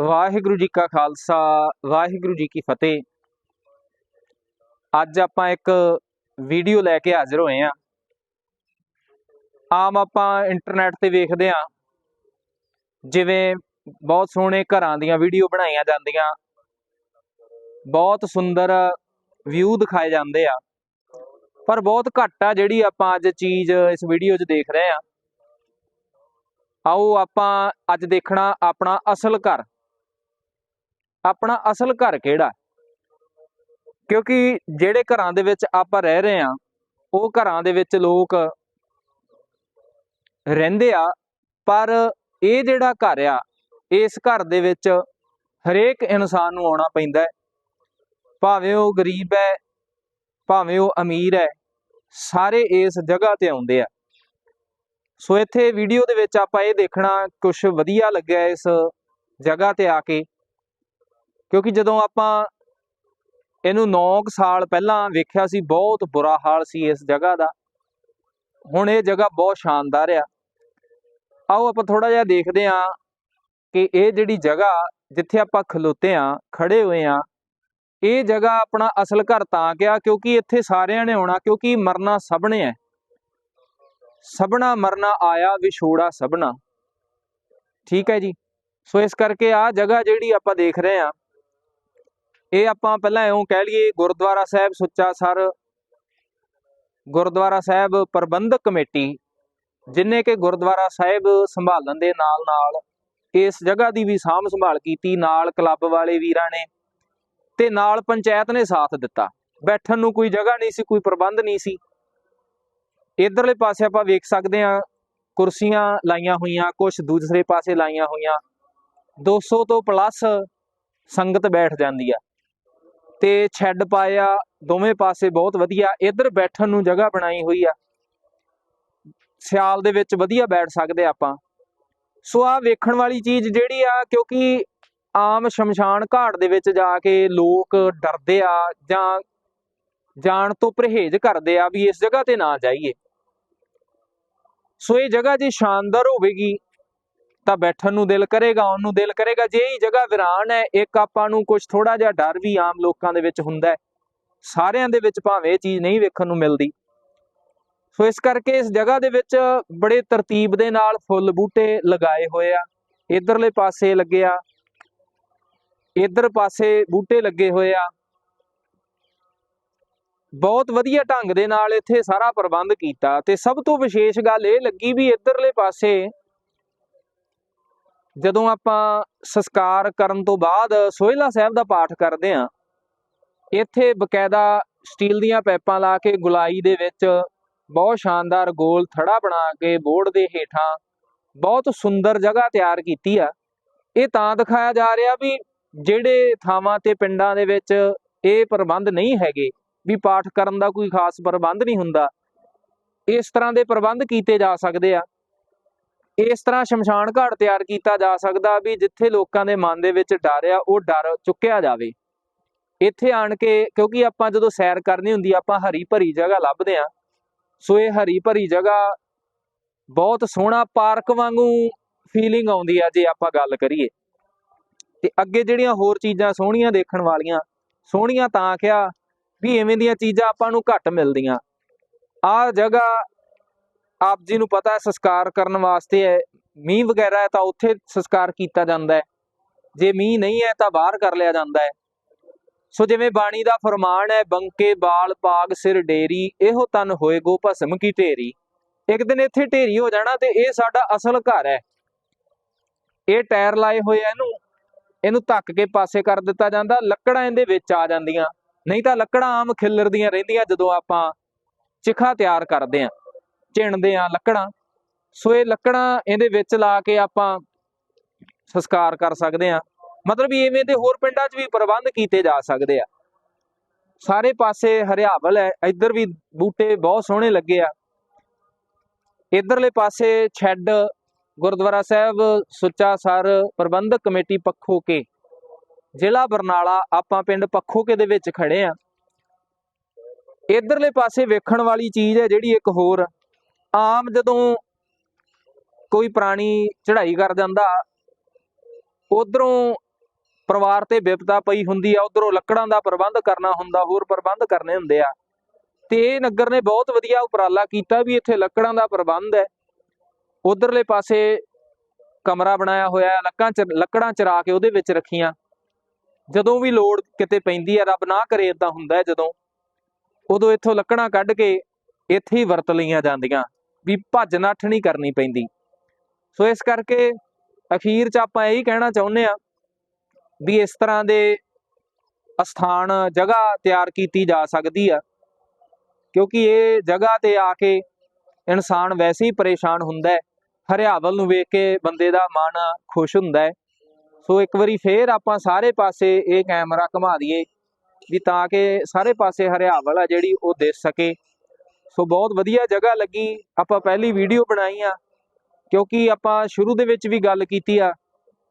ਵਾਹਿਗੁਰੂ ਜੀ ਕਾ ਖਾਲਸਾ, ਵਾਹਿਗੁਰੂ ਜੀ ਕੀ ਫਤਿਹ। ਅੱਜ ਆਪਾਂ ਇੱਕ ਵੀਡੀਓ ਲੈ ਕੇ ਹਾਜ਼ਰ ਹੋਏ ਆ ਆਮ ਆਪਾਂ ਇੰਟਰਨੈਟ ਤੇ ਵੇਖਦੇ ਆ ਜਿਵੇਂ ਬਹੁਤ ਸੋਹਣੇ ਘਰਾਂ ਦੀਆਂ ਵੀਡੀਓ ਬਣਾਈਆਂ ਜਾਂਦੀਆਂ। ਬਹੁਤ ਸੁੰਦਰ ਵਿਊ ਦਿਖਾਏ ਜਾਂਦੇ ਆ। ਪਰ ਬਹੁਤ ਘੱਟ ਆ ਜਿਹੜੀ ਆਪਾਂ ਅੱਜ ਚੀਜ਼ ਇਸ ਵੀਡੀਓ 'ਚ ਦੇਖ ਰਹੇ ਆ ਆਓ ਆਪਾਂ ਅੱਜ ਦੇਖਣਾ ਆਪਣਾ ਅਸਲ ਘਰ। ਆਪਣਾ ਅਸਲ ਘਰ ਕਿਹੜਾ? ਕਿਉਂਕਿ ਜਿਹੜੇ ਘਰਾਂ ਦੇ ਵਿੱਚ ਆਪਾਂ ਰਹਿ ਰਹੇ ਆ ਉਹ ਘਰਾਂ ਦੇ ਵਿੱਚ ਲੋਕ ਰਹਿੰਦੇ ਆ, ਪਰ ਇਹ ਜਿਹੜਾ ਘਰ ਆ, ਇਸ ਘਰ ਦੇ ਵਿੱਚ ਹਰੇਕ ਇਨਸਾਨ ਨੂੰ ਆਉਣਾ ਪੈਂਦਾ ਹੈ। ਭਾਵੇਂ ਉਹ ਗਰੀਬ ਹੈ, ਭਾਵੇਂ ਉਹ ਅਮੀਰ ਹੈ, ਸਾਰੇ ਇਸ ਜਗ੍ਹਾ ਤੇ ਆਉਂਦੇ ਆ। ਸੋ ਇੱਥੇ ਵੀਡੀਓ ਦੇ ਵਿੱਚ ਆਪਾਂ ਇਹ ਦੇਖਣਾ ਕੁਝ ਵਧੀਆ ਲੱਗਿਆ ਇਸ ਜਗ੍ਹਾ ਤੇ ਆ ਕੇ। ਕਿਉਂਕਿ ਜਦੋਂ ਆਪਾਂ ਇਹਨੂੰ 9 ਸਾਲ ਪਹਿਲਾਂ ਵੇਖਿਆ ਸੀ, ਬਹੁਤ ਬੁਰਾ ਹਾਲ ਸੀ ਇਸ ਜਗ੍ਹਾ ਦਾ। ਹੁਣ ਇਹ ਜਗ੍ਹਾ ਬਹੁਤ ਸ਼ਾਨਦਾਰ ਆ। ਆਓ ਆਪਾਂ ਥੋੜਾ ਜਿਹਾ ਦੇਖਦੇ ਹਾਂ ਕਿ ਇਹ ਜਿਹੜੀ ਜਗ੍ਹਾ ਜਿੱਥੇ ਆਪਾਂ ਖਲੋਤੇ ਆ ਖੜੇ ਹੋਏ ਆ ਇਹ ਜਗ੍ਹਾ ਆਪਣਾ ਅਸਲ ਘਰ ਤਾਂ ਕਿਹਾ ਕਿਉਂਕਿ ਇੱਥੇ ਸਾਰਿਆਂ ਨੇ ਆਉਣਾ, ਕਿਉਂਕਿ ਮਰਨਾ ਸਭ ਨੇ ਹੈ। ਸਭਨਾ ਮਰਨਾ ਆਇਆ, ਵਿਛੋੜਾ ਸਭਨਾ। ਠੀਕ ਹੈ ਜੀ। ਸੋ ਇਸ ਕਰਕੇ ਆ ਜਗ੍ਹਾ ਜਿਹੜੀ ਆਪਾਂ ਦੇਖ ਰਹੇ ਆ ਇਹ ਆਪਾਂ ਪਹਿਲਾਂ ਇਉਂ ਕਹਿ ਲਈਏ, ਗੁਰਦੁਆਰਾ ਸਾਹਿਬ ਸੁੱਚਾ ਸਰ, ਗੁਰਦੁਆਰਾ ਸਾਹਿਬ ਪ੍ਰਬੰਧਕ ਕਮੇਟੀ, ਜਿਨੇ ਕਿ ਗੁਰਦੁਆਰਾ ਸਾਹਿਬ ਸੰਭਾਲਣ ਦੇ ਨਾਲ ਨਾਲ ਇਸ ਜਗ੍ਹਾ ਦੀ ਵੀ ਸਾਂਭ ਸੰਭਾਲ ਕੀਤੀ, ਨਾਲ ਕਲੱਬ ਵਾਲੇ ਵੀਰਾਂ ਨੇ ਤੇ ਨਾਲ ਪੰਚਾਇਤ ਨੇ ਸਾਥ ਦਿੱਤਾ। ਬੈਠਣ ਨੂੰ ਕੋਈ ਜਗ੍ਹਾ ਨਹੀਂ ਸੀ, ਕੋਈ ਪ੍ਰਬੰਧ ਨਹੀਂ ਸੀ। ਇਧਰਲੇ ਪਾਸੇ ਆਪਾਂ ਵੇਖ ਸਕਦੇ ਹਾਂ, ਕੁਰਸੀਆਂ ਲਾਈਆਂ ਹੋਈਆਂ ਕੁਝ ਦੂਸਰੇ ਪਾਸੇ ਲਾਈਆਂ ਹੋਈਆਂ। 200 ਤੋਂ ਪਲੱਸ ਸੰਗਤ ਬੈਠ ਜਾਂਦੀ ਆ। ਤੇ ਛੱਡ ਪਾਇਆ। ਦੋਵੇਂ ਪਾਸੇ ਬਹੁਤ ਵਧੀਆ। ਇੱਧਰ ਬੈਠਣ ਨੂੰ ਜਗ੍ਹਾ ਬਣਾਈ ਹੋਈ ਆ। ਸਿਆਲ ਦੇ ਵਿੱਚ ਵਧੀਆ ਬੈਠ ਸਕਦੇ ਆਪਾਂ। ਸੋ ਆ ਵੇਖਣ ਵਾਲੀ ਚੀਜ਼ ਜਿਹੜੀ ਆ, ਕਿਉਂਕਿ ਆਮ ਸ਼ਮਸ਼ਾਨ ਘਾਟ ਦੇ ਵਿੱਚ ਜਾ ਕੇ ਲੋਕ ਡਰਦੇ ਆ ਜਾਂ ਜਾਣ ਤੋਂ ਪਰਹੇਜ਼ ਕਰਦੇ ਆ ਵੀ ਇਸ ਜਗ੍ਹਾ ਤੇ ਨਾ ਜਾਈਏ। ਸੋ ਇਹ ਜਗ੍ਹਾ ਜੇ ਸ਼ਾਨਦਾਰ ਹੋਵੇਗੀ ਤਾਂ ਬੈਠਣ ਨੂੰ ਦਿਲ ਕਰੇਗਾ, ਆਉਣ ਨੂੰ ਦਿਲ ਕਰੇਗਾ। ਜੇ ਹੀ ਜਗ੍ਹਾ ਵਿਰਾਨ ਹੈ, ਇੱਕ ਆਪਾਂ ਨੂੰ ਕੁਝ ਥੋੜਾ ਜਿਹਾ ਡਰ ਵੀ ਆਮ ਲੋਕਾਂ ਦੇ ਵਿੱਚ ਹੁੰਦਾ ਹੈ। ਸਾਰਿਆਂ ਦੇ ਵਿੱਚ ਭਾਵੇਂ ਇਹ ਚੀਜ਼ ਨਹੀਂ ਵੇਖਣ ਨੂੰ ਮਿਲਦੀ। ਸੋ ਇਸ ਕਰਕੇ ਇਸ ਜਗ੍ਹਾ ਦੇ ਵਿੱਚ ਬੜੇ ਤਰਤੀਬ ਦੇ ਨਾਲ ਫੁੱਲ ਬੂਟੇ ਲਗਾਏ ਹੋਏ ਆ। ਇਧਰਲੇ ਪਾਸੇ ਲੱਗੇ ਆ। ਇਧਰ ਪਾਸੇ ਬੂਟੇ ਲੱਗੇ ਹੋਏ ਆ। ਬਹੁਤ ਵਧੀਆ ਢੰਗ ਦੇ ਨਾਲ ਇੱਥੇ ਸਾਰਾ ਪ੍ਰਬੰਧ ਕੀਤਾ ਤੇ ਸਭ ਤੋਂ ਵਿਸ਼ੇਸ਼ ਗੱਲ ਇਹ ਲੱਗੀ ਵੀ ਇਧਰਲੇ ਪਾਸੇ ਜਦੋਂ ਆਪਾਂ ਸੰਸਕਾਰ ਕਰਨ ਤੋਂ ਬਾਅਦ ਸੋਹਿਲਾ ਸਾਹਿਬ ਦਾ ਪਾਠ ਕਰਦੇ ਆ ਇੱਥੇ ਬਕਾਇਦਾ ਸਟੀਲ ਦੀਆਂ ਪਾਈਪਾਂ ਲਾ ਕੇ ਗੁਲਾਈ ਦੇ ਵਿੱਚ ਬਹੁਤ ਸ਼ਾਨਦਾਰ ਗੋਲ ਥੜਾ ਬਣਾ ਕੇ ਬੋਰਡ ਦੇ ਹੇਠਾਂ ਬਹੁਤ ਸੁੰਦਰ ਜਗ੍ਹਾ ਤਿਆਰ ਕੀਤੀ ਆ। ਇਹ ਤਾਂ ਦਿਖਾਇਆ ਜਾ ਰਿਹਾ ਵੀ ਜਿਹੜੇ ਥਾਵਾਂ ਤੇ ਪਿੰਡਾਂ ਦੇ ਵਿੱਚ ਇਹ ਪ੍ਰਬੰਧ ਨਹੀਂ ਹੈਗੇ, ਵੀ ਪਾਠ ਕਰਨ ਦਾ ਕੋਈ ਖਾਸ ਪ੍ਰਬੰਧ ਨਹੀਂ ਹੁੰਦਾ। ਇਸ ਤਰ੍ਹਾਂ ਦੇ ਪ੍ਰਬੰਧ ਕੀਤੇ ਜਾ ਸਕਦੇ ਆ। ਇਸ ਤਰ੍ਹਾਂ ਸ਼ਮਸ਼ਾਨ ਘਾਟ ਤਿਆਰ ਕੀਤਾ ਜਾ ਸਕਦਾ ਵੀ ਜਿੱਥੇ ਲੋਕਾਂ ਦੇ ਮਨ ਦੇ ਵਿੱਚ ਡਰ ਆ, ਉਹ ਡਰ ਚੁੱਕਿਆ ਜਾਵੇ। ਇੱਥੇ ਆਣ ਕੇ ਕਿਉਂਕਿ ਆਪਾਂ ਜਦੋਂ ਸੈਰ ਕਰਨੀ ਹੁੰਦੀ ਆਪਾਂ ਹਰੀ ਭਰੀ ਜਗ੍ਹਾ ਲੱਭਦੇ ਆ। ਸੋ ਇਹ ਹਰੀ ਭਰੀ ਜਗ੍ਹਾ ਬਹੁਤ ਸੋਹਣਾ ਪਾਰਕ ਵਾਂਗੂ ਫੀਲਿੰਗ ਆਉਂਦੀ ਆ ਜੇ ਆਪਾਂ ਗੱਲ ਕਰੀਏ। ਤੇ ਅੱਗੇ ਜਿਹੜੀਆਂ ਹੋਰ ਚੀਜ਼ਾਂ ਸੋਹਣੀਆਂ ਦੇਖਣ ਵਾਲੀਆਂ, ਸੋਹਣੀਆਂ ਤਾਂ ਕਿਹਾ ਵੀ ਐਵੇਂ ਦੀਆਂ ਚੀਜ਼ਾਂ ਆਪਾਂ ਨੂੰ ਘੱਟ ਮਿਲਦੀਆਂ। ਆ ਜਗ੍ਹਾ ਆਪ ਜੀ ਨੂੰ ਪਤਾ ਹੈ, ਸੰਸਕਾਰ ਕਰਨ ਵਾਸਤੇ ਹੈ। ਮੀਂਹ ਵਗੈਰਾ ਹੈ ਤਾਂ ਉੱਥੇ ਸੰਸਕਾਰ ਕੀਤਾ ਜਾਂਦਾ ਹੈ। ਜੇ ਮੀਂਹ ਨਹੀਂ ਹੈ ਤਾਂ ਬਾਹਰ ਕਰ ਲਿਆ ਜਾਂਦਾ ਹੈ। ਸੋ ਜਿਵੇਂ ਬਾਣੀ ਦਾ ਫਰਮਾਨ ਹੈ, ਬੰਕੇ ਬਾਲ ਪਾਗ ਸਿਰ ਡੇਰੀ, ਇਹੋ ਤਨ ਹੋਏ ਗੋ ਭਸਮ ਕੀ ਢੇਰੀ। ਇੱਕ ਦਿਨ ਇੱਥੇ ਢੇਰੀ ਹੋ ਜਾਣਾ ਤੇ ਇਹ ਸਾਡਾ ਅਸਲ ਘਰ ਹੈ। ਇਹ ਟਾਇਰ ਲਾਏ ਹੋਏ ਆ ਇਹਨੂੰ। ਇਹਨੂੰ ਧੱਕ ਕੇ ਪਾਸੇ ਕਰ ਦਿੱਤਾ ਜਾਂਦਾ, ਲੱਕੜਾਂ ਇਹਦੇ ਵਿੱਚ ਆ ਜਾਂਦੀਆਂ। ਨਹੀਂ ਤਾਂ ਲੱਕੜਾਂ ਆਮ ਖਿੱਲਰਦੀਆਂ ਰਹਿੰਦੀਆਂ ਜਦੋਂ ਆਪਾਂ ਚਿਖਾ ਤਿਆਰ ਕਰਦੇ ਆ ਝਿਣਦੇ ਆ ਲੱਕੜਾਂ। ਸੋ ਇਹ ਲੱਕੜਾਂ ਇਹਦੇ ਵਿੱਚ ਲਾ ਕੇ ਆਪਾਂ ਸੰਸਕਾਰ ਕਰ ਸਕਦੇ ਆ ਮਤਲਬ ਇਵੇਂ ਦੇ ਹੋਰ ਪਿੰਡਾਂ 'ਚ ਵੀ ਪ੍ਰਬੰਧ ਕੀਤੇ ਜਾ ਸਕਦੇ ਆ। ਸਾਰੇ ਪਾਸੇ ਹਰਿਆਵਲ ਹੈ, ਇੱਧਰ ਵੀ ਬੂਟੇ ਬਹੁਤ ਸੋਹਣੇ ਲੱਗੇ ਆ। ਇਧਰਲੇ ਪਾਸੇ ਛੱਡ ਗੁਰਦੁਆਰਾ ਸਾਹਿਬ, ਸੁੱਚਾ ਸਰ, ਪ੍ਰਬੰਧਕ ਕਮੇਟੀ ਪੱਖੋ ਕੇ। ਜ਼ਿਲ੍ਹਾ ਬਰਨਾਲਾ ਆਪਾਂ ਪਿੰਡ ਪੱਖੋ ਕੇ ਦੇ ਵਿੱਚ ਖੜੇ ਆ ਇਧਰਲੇ ਪਾਸੇ ਵੇਖਣ ਵਾਲੀ ਚੀਜ਼ ਹੈ ਜਿਹੜੀ ਇੱਕ ਹੋਰ। ਆਮ ਜਦੋਂ ਕੋਈ ਪ੍ਰਾਣੀ ਚੜ੍ਹਾਈ ਕਰ ਜਾਂਦਾ, ਉਧਰੋਂ ਪਰਿਵਾਰ ਤੇ ਵਿਪਤਾ ਪਈ ਹੁੰਦੀ ਆ, ਉਧਰੋਂ ਲੱਕੜਾਂ ਦਾ ਪ੍ਰਬੰਧ ਕਰਨਾ ਹੁੰਦਾ, ਹੋਰ ਪ੍ਰਬੰਧ ਕਰਨੇ ਹੁੰਦੇ ਆ। ਤੇ ਇਹ ਨਗਰ ਨੇ ਬਹੁਤ ਵਧੀਆ ਉਪਰਾਲਾ ਕੀਤਾ ਵੀ ਇੱਥੇ ਲੱਕੜਾਂ ਦਾ ਪ੍ਰਬੰਧ ਹੈ। ਉਧਰਲੇ ਪਾਸੇ ਕਮਰਾ ਬਣਾਇਆ ਹੋਇਆ ਹੈ, ਲੱਕਾਂ ਚ, ਲੱਕੜਾਂ ਚਰਾ ਕੇ ਉਹਦੇ ਵਿੱਚ ਰੱਖੀਆਂ। ਜਦੋਂ ਵੀ ਲੋੜ ਕਿਤੇ ਪੈਂਦੀ ਹੈ ਰੱਬ ਨਾ ਕਰੇ ਇਦਾਂ ਹੁੰਦਾ ਜਦੋਂ। ਉਦੋਂ ਇੱਥੋਂ ਲੱਕੜਾਂ ਕੱਢ ਕੇ ਇੱਥੇ ਹੀ ਵਰਤ ਲਈਆਂ ਜਾਂਦੀਆਂ। ਵੀ ਭੱਜ ਨੱਠ ਨਹੀਂ ਕਰਨੀ ਪੈਂਦੀ। ਸੋ ਇਸ ਕਰਕੇ ਅਖੀਰ 'ਚ ਆਪਾਂ ਇਹੀ ਕਹਿਣਾ ਚਾਹੁੰਦੇ ਆ ਵੀ ਇਸ ਤਰ੍ਹਾਂ ਦੇ ਅਸਥਾਨ, ਜਗ੍ਹਾ ਤਿਆਰ ਕੀਤੀ ਜਾ ਸਕਦੀ ਆ। ਕਿਉਂਕਿ ਇਹ ਜਗ੍ਹਾ ਤੇ ਆ ਕੇ ਇਨਸਾਨ ਵੈਸੇ ਹੀ ਪਰੇਸ਼ਾਨ ਹੁੰਦਾ ਹੈ। ਹਰਿਆਵਲ ਨੂੰ ਵੇਖ ਕੇ ਬੰਦੇ ਦਾ ਮਨ ਖੁਸ਼ ਹੁੰਦਾ ਹੈ। ਸੋ ਇੱਕ ਵਾਰੀ ਫੇਰ ਆਪਾਂ ਸਾਰੇ ਪਾਸੇ ਇਹ ਕੈਮਰਾ ਘੁਮਾ ਦਈਏ ਵੀ ਤਾਂ ਕਿ ਸਾਰੇ ਪਾਸੇ ਹਰਿਆਵਲ ਆ ਜਿਹੜੀ ਉਹ ਦਿਸ ਸਕੇ। ਸੋ ਬਹੁਤ ਵਧੀਆ ਜਗ੍ਹਾ ਲੱਗੀ। ਆਪਾਂ ਪਹਿਲੀ ਵੀਡੀਓ ਬਣਾਈ ਆ, ਕਿਉਂਕਿ ਆਪਾਂ ਸ਼ੁਰੂ ਦੇ ਵਿੱਚ ਵੀ ਗੱਲ ਕੀਤੀ ਆ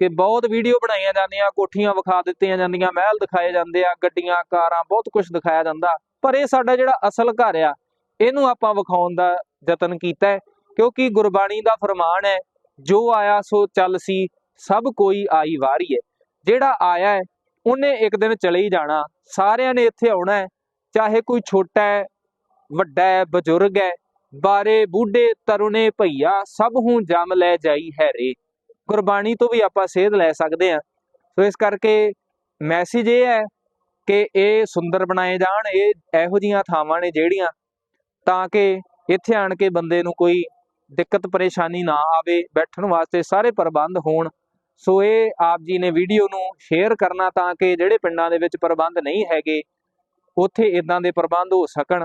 ਕਿ ਬਹੁਤ ਵੀਡੀਓ ਬਣਾਈਆਂ ਜਾਂਦੀਆਂ, ਕੋਠੀਆਂ ਵਿਖਾ ਦਿੱਤੀਆਂ ਜਾਂਦੀਆਂ, ਮਹਿਲ ਦਿਖਾਏ ਜਾਂਦੇ ਆ, ਗੱਡੀਆਂ, ਕਾਰਾਂ, ਬਹੁਤ ਕੁਝ ਦਿਖਾਇਆ ਜਾਂਦਾ। ਪਰ ਇਹ ਸਾਡਾ ਜਿਹੜਾ ਅਸਲ ਘਰ ਆ, ਇਹਨੂੰ ਆਪਾਂ ਵਿਖਾਉਣ ਦਾ ਯਤਨ ਕੀਤਾ ਹੈ, ਕਿਉਂਕਿ ਗੁਰਬਾਣੀ ਦਾ ਫਰਮਾਨ ਹੈ, ਜੋ ਆਇਆ ਸੋ ਚੱਲ ਸੀ, ਸਭ ਕੋਈ ਆਈ ਵਾਰੀ ਹੈ। ਜਿਹੜਾ ਆਇਆ ਹੈ, ਉਹਨੇ ਇੱਕ ਦਿਨ ਚਲੇ ਹੀ ਜਾਣਾ, ਸਾਰਿਆਂ ਨੇ ਇੱਥੇ ਆਉਣਾ ਹੈ, ਚਾਹੇ ਕੋਈ ਛੋਟਾ ਹੈ ਵੱਡਾ ਹੈ, ਬਜ਼ੁਰਗ ਹੈ। ਬਾਰੇ ਬੁੱਢੇ ਤਰੁਣੇ ਭਈਆ, ਸਭ ਹੂੰ ਜਮ ਲੈ ਜਾਈ ਹੈ ਰੇ। ਗੁਰਬਾਣੀ ਤੋਂ ਵੀ ਆਪਾਂ ਸੇਧ ਲੈ ਸਕਦੇ ਹਾਂ। ਸੋ ਇਸ ਕਰਕੇ ਮੈਸੇਜ ਇਹ ਹੈ ਕਿ ਇਹ ਸੁੰਦਰ ਬਣਾਏ ਜਾਣ, ਇਹ ਇਹੋ ਜੀਆਂ ਥਾਵਾਂ ਨੇ ਜਿਹੜੀਆਂ ਤਾਂ ਕਿ ਇੱਥੇ ਆਣ ਕੇ ਬੰਦੇ ਨੂੰ ਕੋਈ ਦਿੱਕਤ, ਪਰੇਸ਼ਾਨੀ ਨਾ ਆਵੇ, ਬੈਠਣ ਵਾਸਤੇ ਸਾਰੇ ਪ੍ਰਬੰਧ ਹੋਣ। ਸੋ ਇਹ ਆਪ ਜੀ ਨੇ ਵੀਡੀਓ ਨੂੰ ਸ਼ੇਅਰ ਕਰਨਾ ਤਾਂ ਕਿ ਜਿਹੜੇ ਪਿੰਡਾਂ ਦੇ ਵਿੱਚ ਪ੍ਰਬੰਧ ਨਹੀਂ ਹੈਗੇ, ਉੱਥੇ ਇਦਾਂ ਦੇ ਪ੍ਰਬੰਧ ਹੋ ਸਕਣ।